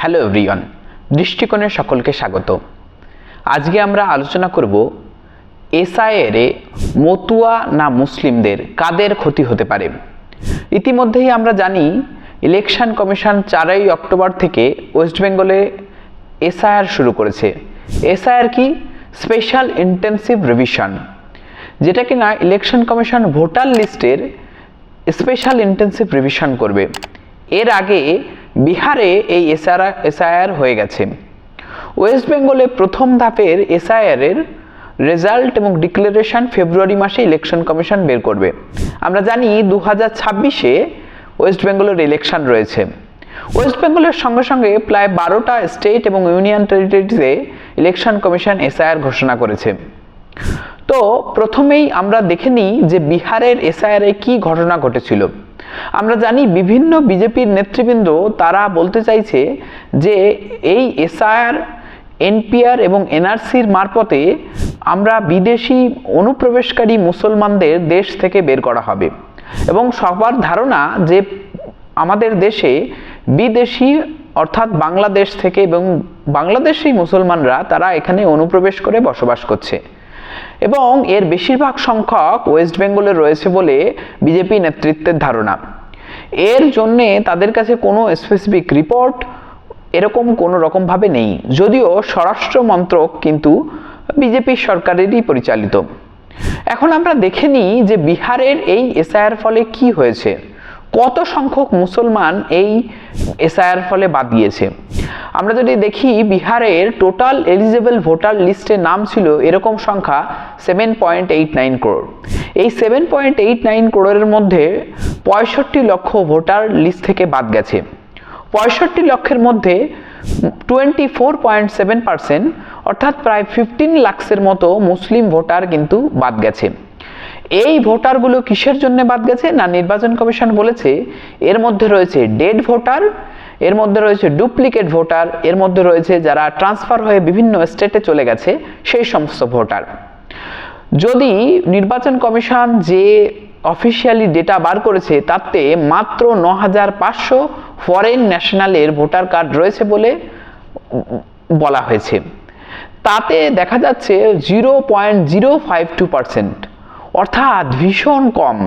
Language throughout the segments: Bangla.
হ্যালো এভরিওয়ান দৃষ্টিকোণে সকলকে স্বাগত। আজকে আমরা আলোচনা করব এসআইএর মতুয়া না মুসলিমদের কাদের ক্ষতি হতে পারে। ইতিমধ্যেই আমরা জানি, ইলেকশন কমিশন চারই অক্টোবর থেকে ওয়েস্ট বেঙ্গলে এসআইআর শুরু করেছে। এসআইআর কি? Special intensive revision. যেটা কিনা ইলেকশন কমিশন ভোটার লিস্টের স্পেশাল ইন্টেন্সিভ রিভিশন করবে। এর আগে বিহারে এই এসআর এসআইআর হয়ে গেছে। ওয়েস্ট বেঙ্গলে প্রথম ধাপের এসআইআর এর রেজাল্ট এবং ডিক্লারেশন ফেব্রুয়ারি মাসে ইলেকশন কমিশন বের করবে। আমরা জানি দু হাজার ছাব্বিশে ওয়েস্ট বেঙ্গলের ইলেকশন রয়েছে। ওয়েস্ট বেঙ্গলের সঙ্গে সঙ্গে প্রায় বারোটা স্টেট এবং ইউনিয়ন টেরিটরিজে ইলেকশন কমিশন এসআইআর ঘোষণা করেছে। তো প্রথমেই আমরা দেখে নিই যে বিহারের এসআইআর কি ঘটনা ঘটেছিল। আমরা জানি বিভিন্ন বিজেপির নেতৃবৃন্দ তারা বলতে চাইছে যে এই এসআইআর, এনপিআর এবং এনআরসির মারফতে আমরা বিদেশি অনুপ্রবেশকারী মুসলমানদের দেশ থেকে বের করা হবে। এবং সবার ধারণা যে আমাদের দেশে বিদেশি অর্থাৎ বাংলাদেশ থেকে এবং বাংলাদেশি মুসলমানরা তারা এখানে অনুপ্রবেশ করে বসবাস করছে। এবং এর বেশিরভাগ সংখ্যক ওয়েস্ট বেঙ্গলে রয়েছে বলে বিজেপি নেতৃত্বের ধারণা। এর জন্যে তাদের কাছে কোনো স্পেসিফিক রিপোর্ট এরকম কোনো রকমভাবে নেই। যদিও স্বরাষ্ট্র মন্ত্রক কিন্তু বিজেপি সরকারেরই পরিচালিত। এখন আমরা দেখে নিই যে বিহারের এই এসআইআর ফলে কি হয়েছে। কত সংখ্যক মুসলমান এই এসআইআর ফলে বাদ গিয়েছে আমরা যদি দেখি, বিহারের টোটাল এলিজেবল ভোটার লিস্টে নাম ছিল এরকম সংখ্যা seven point eight nine crore এই সেভেন পয়েন্ট এইট নাইন করোড়ের মধ্যে পঁয়ষট্টি লক্ষ ভোটার লিস্ট থেকে বাদ গেছে। পঁয়ষট্টি লক্ষের মধ্যে twenty four point seven percent অর্থাৎ প্রায় ফিফটিন লাক্সের মতো মুসলিম ভোটার কিন্তু বাদ গেছে। এই ভোটারগুলো কিসের জন্য বাদ গেছে? না, নির্বাচন কমিশন বলেছে এর মধ্যে রয়েছে ডেড ভোটার, এর মধ্যে রয়েছে ডুপ্লিকেট ভোটার, এর মধ্যে রয়েছে যারা ট্রান্সফার হয়ে বিভিন্ন স্টেটে চলে গেছে, সেই সমস্ত ভোটার। যদি নির্বাচন কমিশন যে অফিসিয়ালি ডেটা বার করেছে, তাতে মাত্র ন হাজার পাঁচশো ফরেন ন্যাশনালের ভোটার কার্ড রয়েছে বলে বলা হয়েছে। তাতে দেখা যাচ্ছে zero point zero five two percent. অর্থাৎ ভীষণ কম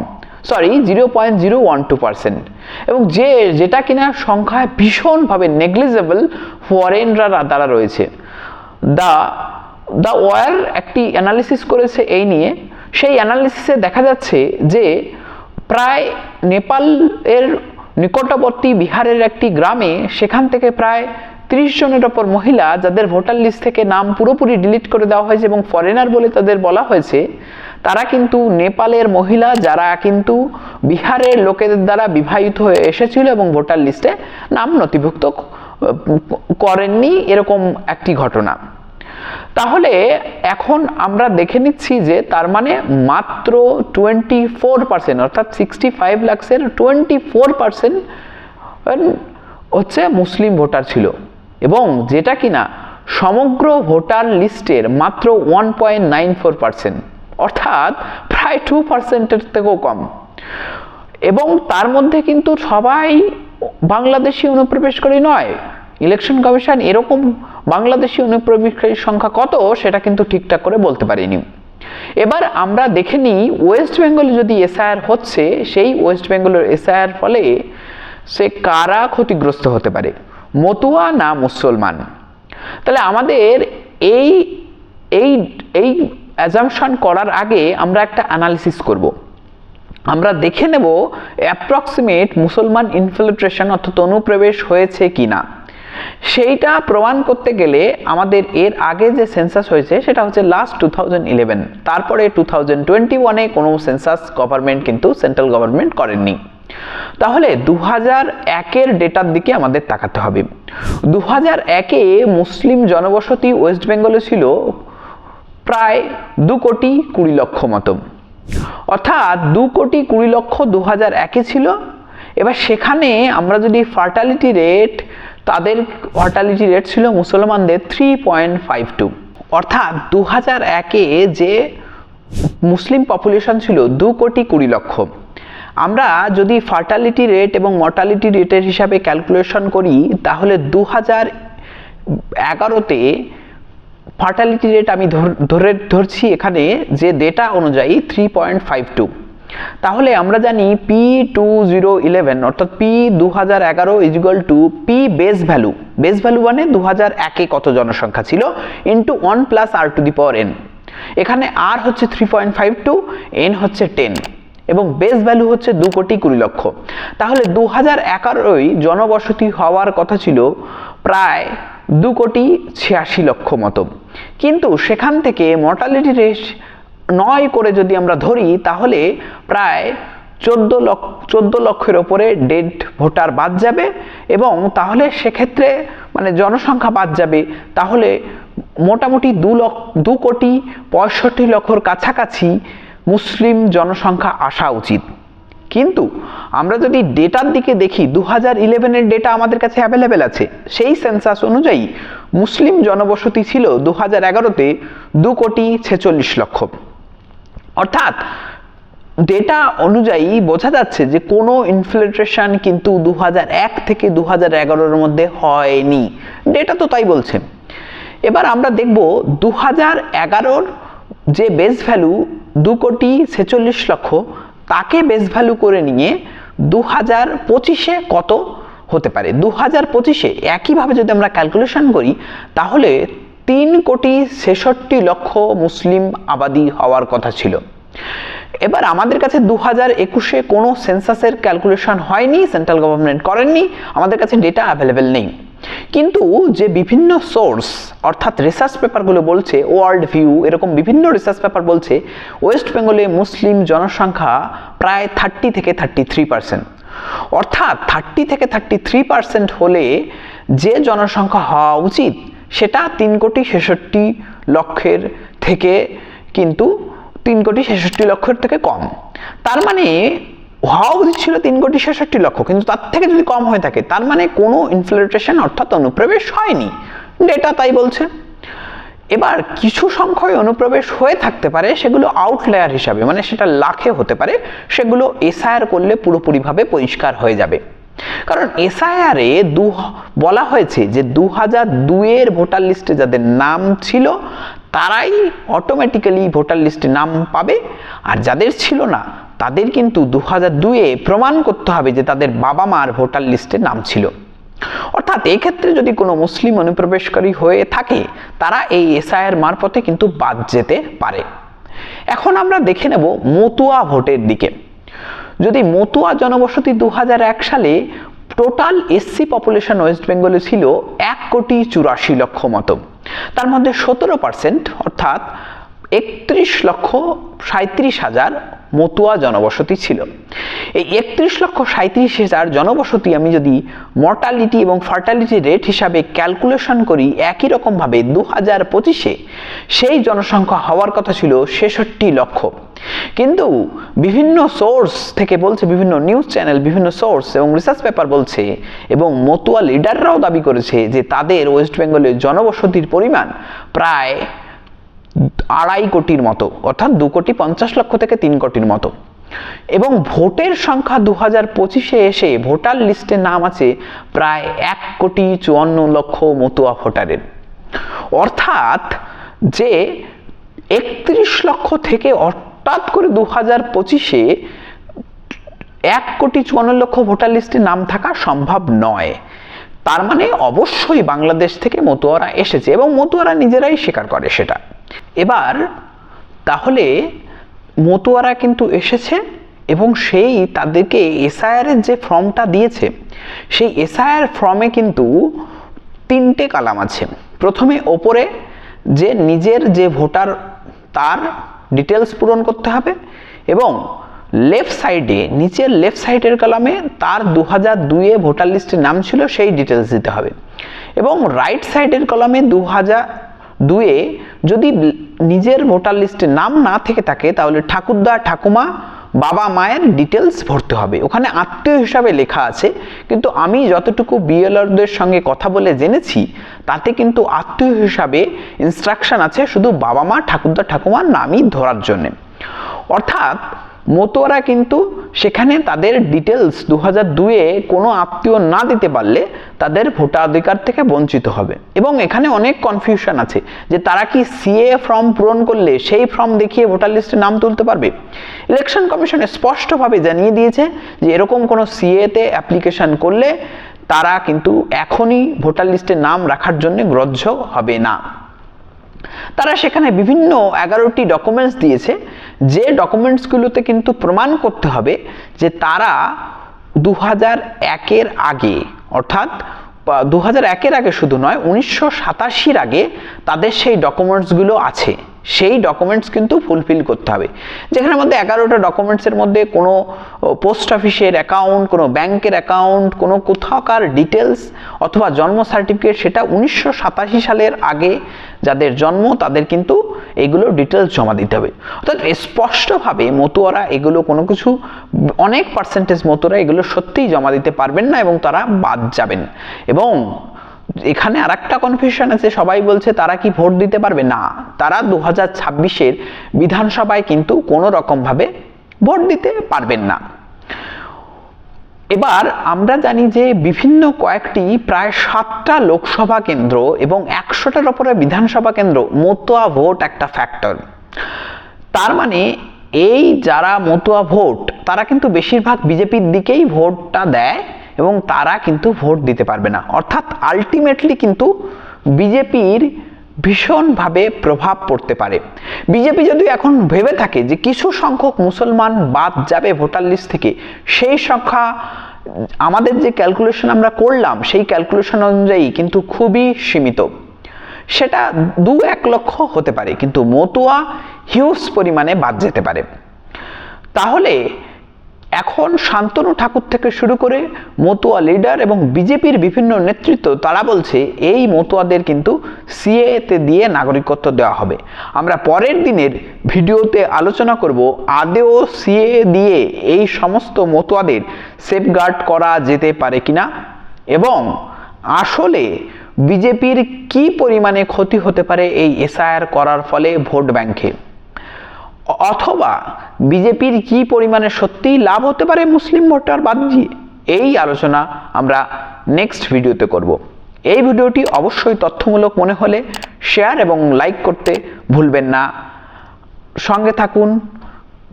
sorry zero point zero one two percent এবং যে, যেটা কিনা সংখ্যায় ভীষণভাবে নেগলিজেবল ফরেনরা দ্বারা রয়েছে। দ্য দ্য ওয়ার একটি অ্যানালিসিস করেছে এই নিয়ে। সেই অ্যানালিসিসে দেখা যাচ্ছে যে, প্রায় নেপালের নিকটবর্তী বিহারের একটি গ্রামে সেখান থেকে প্রায় ত্রিশ জনের ওপর মহিলা যাদের ভোটার লিস্ট থেকে নাম পুরোপুরি ডিলিট করে দেওয়া হয়েছে এবং ফরেনার বলে তাদের বলা হয়েছে তারা কিন্তু নেপালের মহিলা যারা কিন্তু বিহারের লোকেদের দ্বারা বিবাহিত হয়ে এসেছিল এবং ভোটার লিস্টে নাম নথিভুক্ত করেননি, এরকম একটি ঘটনা। তাহলে এখন আমরা দেখে নিচ্ছি যে তার মানে মাত্র টোয়েন্টি ফোর পার্সেন্ট অর্থাৎ সিক্সটি ফাইভ লাক্সের টোয়েন্টি ফোর পার্সেন্ট হচ্ছে মুসলিম ভোটার ছিল। এবং যেটা কিনা সমগ্র ভোটার লিস্টের মাত্র one point nine four percent অর্থাৎ প্রায় টু পার্সেন্টের থেকেও কম। এবং তার মধ্যে কিন্তু সবাই বাংলাদেশি অনুপ্রবেশকারী নয়। ইলেকশন কমিশন এরকম বাংলাদেশি অনুপ্রবেশকারীর সংখ্যা কত সেটা কিন্তু ঠিকঠাক করে বলতে পারিনি। এবার আমরা দেখে নিই ওয়েস্ট বেঙ্গলে যদি এসআইআর হচ্ছে, সেই ওয়েস্ট বেঙ্গলের এসআইআর ফলে সে কারা ক্ষতিগ্রস্ত হতে পারে? মতুয়া না মুসলমান? তাহলে আমাদের এই এই এই অ্যাজামশন করার আগে আমরা একটা অ্যানালিসিস করব। আমরা দেখে নেব অ্যাপ্রক্সিমেট মুসলমান ইনফিল্ট্রেশন অর্থাৎ অনুপ্রবেশ হয়েছে কি না সেইটা প্রমাণ করতে গেলে আমাদের এর আগে যে সেন্সাস হয়েছে, সেটা হচ্ছে লাস্ট টু থাউজেন্ড ইলেভেন তারপরে টু থাউজেন্ড টোয়েন্টি ওয়ানে কোনো সেন্সাস গভর্নমেন্ট কিন্তু সেন্ট্রাল গভর্নমেন্ট করেননি। তাহলে দু হাজার একের ডেটার দিকে আমাদের তাকাতে হবে। দু হাজার একে মুসলিম জনবসতি ওয়েস্ট বেঙ্গলে ছিল প্রায় দু কোটি কুড়ি লক্ষ মতো। অর্থাৎ দু কোটি কুড়ি লক্ষ দু হাজার একে ছিল। এবার সেখানে আমরা যদি ফার্টালিটি রেট তাদের ফার্টালিটি রেট ছিল মুসলমানদের থ্রি পয়েন্ট ফাইভ টু অর্থাৎ দু হাজার একে যে মুসলিম পপুলেশন ছিল দু কোটি কুড়ি লক্ষ। আমরা যদি ফার্টালিটি রেট এবং মর্টালিটি রেটের হিসাবে ক্যালকুলেশন করি, তাহলে দু হাজার এগারোতে ফার্টালিটি রেট আমি ধর- ধরে ধরছি এখানে যে ডেটা অনুযায়ী থ্রি পয়েন্ট ফাইভ টু তাহলে আমরা জানি পি টু জিরো ইলেভেন অর্থাৎ পি দু হাজার এগারো is equal to P base value base value মানে দু হাজার একে কত জনসংখ্যা ছিল? Into one plus R to the power N এখানে আর হচ্ছে three point five two N হচ্ছে টেন এবং বেস ভ্যালু হচ্ছে দু কোটি কুড়ি লক্ষ। তাহলে দু হাজার এগারোই জনবসতি হওয়ার কথা ছিল প্রায় দু কোটি ছিয়াশি লক্ষ মতো। কিন্তু সেখান থেকে মর্টালিটি রেট নয় করে যদি আমরা ধরি, তাহলে প্রায় চোদ্দ লক্ষ, চোদ্দ লক্ষের ওপরে ডেড ভোটার বাদ যাবে এবং তাহলে সেক্ষেত্রে মানে জনসংখ্যা বাদ যাবে। তাহলে মোটামুটি দু লক্ষ, দু কোটি পঁয়ষট্টি লক্ষর কাছাকাছি মুসলিম জনসংখ্যা আসা উচিত। কিন্তু আমরা যদি ডেটার দিকে দেখি দু হাজার ইলেভেনের ডেটা আমাদের কাছে অ্যাভেলেবেল আছে। সেই সেন্সাস অনুযায়ী মুসলিম জনবসতি ছিল দু হাজার এগারোতে দু কোটি ছেচল্লিশ লক্ষ। অর্থাৎ ডেটা অনুযায়ী বোঝা যাচ্ছে যে কোনো ইনফিল্ট্রেশন কিন্তু দু এক থেকে দু হাজার এগারোর মধ্যে হয়নি। ডেটা তো তাই বলছে। এবার আমরা দেখব দু হাজার এগারোর যে বেস ভ্যালু দু কোটি ছেচল্লিশ লক্ষ তাকে বেস ভ্যালু করে নিয়ে দু হাজার পঁচিশে কত হতে পারে? দু হাজার পঁচিশে একইভাবে যদি আমরা ক্যালকুলেশন করি, তাহলে তিন কোটি ছেষট্টি লক্ষ মুসলিম আবাদি হওয়ার কথা ছিল। এবার আমাদের কাছে দু হাজার একুশে কোনো সেন্সাসের ক্যালকুলেশন হয়নি সেন্ট্রাল গভর্নমেন্ট করেননি, আমাদের কাছে ডেটা অ্যাভেলেবেল নেই। কিন্তু যে বিভিন্ন সোর্স অর্থাৎ রিসার্চ পেপারগুলো বলছে ওয়ার্ল্ড ভিউ এরকম বিভিন্ন রিসার্চ পেপার বলছে ওয়েস্ট বেঙ্গলে মুসলিম জনসংখ্যা প্রায় থার্টি থেকে থার্টি থ্রি পার্সেন্ট অর্থাৎ থার্টি থেকে থার্টি থ্রি পার্সেন্ট হলে যে জনসংখ্যা হওয়া উচিত, সেটা তিন কোটি ছেষট্টি লক্ষের থেকে কিন্তু তিন কোটি ছেষট্টি লক্ষের থেকে কম। তার মানে হওয়া উচিত ছিল তিন কোটি ছেষট্টি লক্ষ, কিন্তু তার থেকে যদি কম হয়ে থাকে, তার মানে কোনো ইনফিল্ট্রেশন অর্থাৎ অনুপ্রবেশ হয়নি। ডেটা তাই বলছে। এবার কিছু সংখ্যায় অনুপ্রবেশ হয়ে থাকতে পারে, সেগুলো আউটলেয়ার হিসাবে মানে সেটা লাখে হতে পারে, সেগুলো এসআইআর করলে পুরোপুরিভাবে পরিষ্কার হয়ে যাবে। কারণ এসআইআরে দু, বলা হয়েছে যে দু হাজার দুইয়ের ভোটার লিস্টে যাদের নাম ছিল, তারাই অটোমেটিক্যালি ভোটার লিস্টে নাম পাবে, আর যাদের ছিল না তাদের কিন্তু দু হাজার দুইয়ে প্রমাণ করতে হবে যে তাদের বাবা মার ভোটার লিস্টে নাম ছিল। অর্থাৎ এই ক্ষেত্রে যদি কোনো মুসলিম অনুপ্রবেশকারী হয়ে থাকে, তারা এই এসআইয়ের মারফতে কিন্তু বাদ যেতে পারে। এখন আমরা দেখে নেব মতুয়া ভোটের দিকে। যদি মতুয়া জনবসতি দু হাজার এক সালে টোটাল এসসি পপুলেশন ওয়েস্ট বেঙ্গলে ছিল এক কোটি চুরাশি লক্ষ মতো। তার মধ্যে সতেরো পার্সেন্ট, অর্থাৎ একত্রিশ লক্ষ সাঁত্রিশ হাজার মতুয়া জনবসতি ছিল। এই একত্রিশ লক্ষ সাঁত্রিশ হাজার জনবসতি আমি যদি মর্টালিটি এবং ফার্টালিটি রেট হিসাবে ক্যালকুলেশন করি, একই রকমভাবে দু হাজার পঁচিশে সেই জনসংখ্যা হওয়ার কথা ছিল ছেষট্টি লক্ষ। কিন্তু বিভিন্ন সোর্স থেকে বলছে, বিভিন্ন নিউজ চ্যানেল বিভিন্ন সোর্স এবং রিসার্চ পেপার বলছে এবং মতুয়া লিডাররাও দাবি করেছে যে তাদের ওয়েস্ট বেঙ্গলের জনবসতির পরিমাণ প্রায় আড়াই কোটির মতো, অর্থাৎ দু কোটি পঞ্চাশ লক্ষ থেকে তিন কোটির মতো। এবং ভোটের সংখ্যা দু হাজার পঁচিশে এসে ভোটার লিস্টে নাম আছে প্রায় এক কোটি চুয়ান্ন লক্ষ মতুয়া ভোটারের। অর্থাৎ যে একত্রিশ লক্ষ থেকে হঠাৎ করে দু হাজার পঁচিশে এক কোটি চুয়ান্ন লক্ষ ভোটার লিস্টে নাম থাকা সম্ভব নয়। তার মানে অবশ্যই বাংলাদেশ থেকে মতুয়ারা এসেছে এবং মতুয়ারা নিজেরাই স্বীকার করে সেটা। এবার তাহলে মতুয়ারা কিন্তু এসেছে এবং সেই তাদেরকে এসআইআর এর যে ফর্মটা দিয়েছে, সেই এসআইআর ফর্মে কিন্তু তিনটে কালাম আছে। প্রথমে ওপরে যে নিজের যে ভোটার তার ডিটেলস পূরণ করতে হবে এবং লেফট সাইডে, নিচের লেফট সাইডের কলামে তার দু হাজার দুইয়ে ভোটার লিস্টে নাম ছিল, সেই ডিটেলস দিতে হবে। এবং রাইট সাইডের কলামে দু হাজার দুয়ে যদি নিজের ভোটার লিস্টে নাম না থেকে থাকে, তাহলে ঠাকুরদা, ঠাকুমা, বাবা মায়ের ডিটেলস ভরতে হবে। ওখানে আত্মীয় হিসাবে লেখা আছে, কিন্তু আমি যতটুকু বিএলআরদের সঙ্গে কথা বলে জেনেছি, তাতে কিন্তু আত্মীয় হিসাবে ইনস্ট্রাকশন আছে শুধু বাবা মা, ঠাকুরদা, ঠাকুমার নামই ধরার জন্যে। অর্থাৎ মতুয়ারা কিন্তু সেখানে তাদের ডিটেলস দু হাজার দুয়ে কোনো আত্মীয় না দিতে পারলে তাদের ভোটাধিকার থেকে বঞ্চিত হবে। এবং এখানে অনেক কনফিউশন আছে যে তারা কি সিএ ফর্ম পূরণ করলে সেই ফর্ম দেখিয়ে ভোটার লিস্টে নাম তুলতে পারবে? ইলেকশন কমিশন স্পষ্টভাবে জানিয়ে দিয়েছে যে এরকম কোনো সিএতে অ্যাপ্লিকেশন করলে তারা কিন্তু এখনই ভোটার লিস্টে নাম রাখার জন্য গ্রহ্য হবে না। তারা সেখানে বিভিন্ন এগারোটি ডকুমেন্টস দিয়েছে। যে ডকুমেন্টসগুলোতে কিন্তু প্রমাণ করতে হবে যে তারা দু হাজার একের আগে, অর্থাৎ দু হাজার একের আগে শুধু নয়, উনিশশো সাতাশির আগে তাদের সেই ডকুমেন্টসগুলো আছে। সেই ডকুমেন্টস কিন্তু ফুলফিল করতে হবে। যেখানের মধ্যে এগারোটা ডকুমেন্টসের মধ্যে কোনো পোস্ট অফিসের অ্যাকাউন্ট কোনো ব্যাংকের অ্যাকাউন্ট কোনো কোথাকার ডিটেলস অথবা জন্ম সার্টিফিকেট সেটা উনিশশো সাতাশি সালের আগে যাদের জন্ম, তাদের কিন্তু এগুলো ডিটেলস জমা দিতে হবে। অর্থাৎ স্পষ্টভাবে মতুয়ারা এগুলো কোনো কিছু, অনেক পার্সেন্টেজ মতুয়ারা এগুলো সত্যিই জমা দিতে পারবেন না এবং তারা বাদ যাবেন। এবং এখানে আর একটা কনফিউশন আছে, সবাই বলছে তারা কি ভোট দিতে পারবে? না, তারা দু হাজার ছাব্বিশের বিধানসভায় কিন্তু কোনো রকমভাবে ভোট দিতে পারবেন না। এবার আমরা জানি যে বিভিন্ন কয়েকটি প্রায় সাতটা লোকসভা কেন্দ্র এবং একশোটার ওপরে বিধানসভা কেন্দ্র, মতুয়া ভোট একটা ফ্যাক্টর তার মানে এই যারা মতুয়া ভোট, তারা কিন্তু বেশিরভাগ বিজেপির দিকেই ভোটটা দেয় এবং তারা কিন্তু ভোট দিতে পারবে না। অর্থাৎ আলটিমেটলি কিন্তু বিজেপির ভীষণভাবে প্রভাব পড়তে পারে। বিজেপি যদি এখন ভেবে থাকে যে কিছু সংখ্যক মুসলমান বাদ যাবে ভোটার লিস্ট থেকে, সেই সংখ্যা, আমাদের যে ক্যালকুলেশন আমরা করলাম, সেই ক্যালকুলেশন অনুযায়ী কিন্তু খুবই সীমিত। সেটা দু এক লক্ষ হতে পারে, কিন্তু মতুয়া হিউজ পরিমাণে বাদ যেতে পারে। তাহলে এখন শান্তনু ঠাকুর থেকে শুরু করে মতুয়া লিডার এবং বিজেপির বিভিন্ন নেতৃত্ব, তারা বলছে এই মতুয়াদের কিন্তু সিএতে দিয়ে নাগরিকত্ব দেওয়া হবে। আমরা পরের দিনের ভিডিওতে আলোচনা করব, আদেও সিএ দিয়ে এই সমস্ত মতুয়াদের সেফগার্ড করা যেতে পারে কিনা এবং আসলে বিজেপির কি পরিমাণে ক্ষতি হতে পারে এই এসআইআর করার ফলে ভোট ব্যাংকে। অথবা বিজেপির কি পরিমাণে সত্যিই লাভ হতে পারে মুসলিম ভোটার বাদ দিয়ে? এই আলোচনা আমরা নেক্সট ভিডিওতে করব। এই ভিডিওটি অবশ্যই তথ্যমূলক মনে হলে শেয়ার এবং লাইক করতে ভুলবেন না। সঙ্গে থাকুন।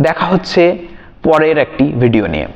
দেখা হচ্ছে পরের একটি ভিডিও নিয়ে।